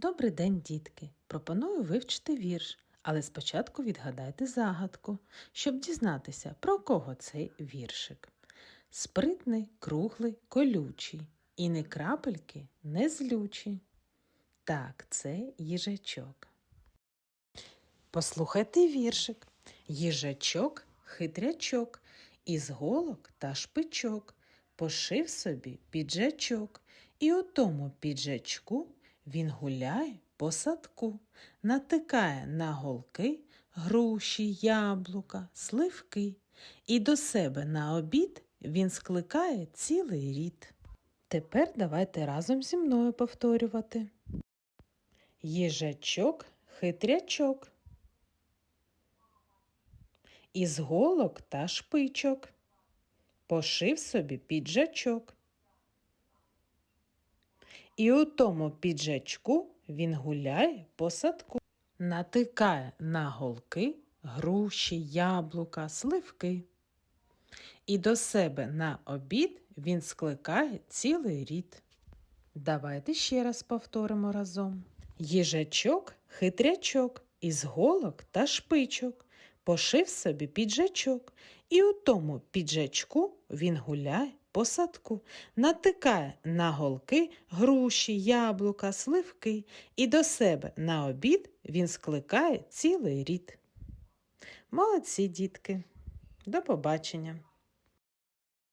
Добрий день, дітки! Пропоную вивчити вірш, але спочатку відгадайте загадку, щоб дізнатися, про кого цей віршик. Спритний, круглий, колючий, і не крапельки не злючі. Так, це їжачок. Послухайте віршик. Їжачок хитрячок, із голок та шпичок, пошив собі піджачок, і у тому піджачку він гуляє по садку, натикає на голки груші, яблука, сливки, і до себе на обід він скликає цілий рід. Тепер давайте разом зі мною повторювати. Їжачок хитрячок. Із голок та шпичок пошив собі піджачок. І у тому піджачку він гуляє по садку, натикає на голки груші, яблука, сливки. І до себе на обід він скликає цілий рід. Давайте ще раз повторимо разом. Їжачок хитрячок із голок та шпичок пошив собі піджачок, і у тому піджачку він гуляє по натикає на голки груші, яблука, сливки, і до себе на обід він скликає цілий рід. Молодці, дітки! До побачення!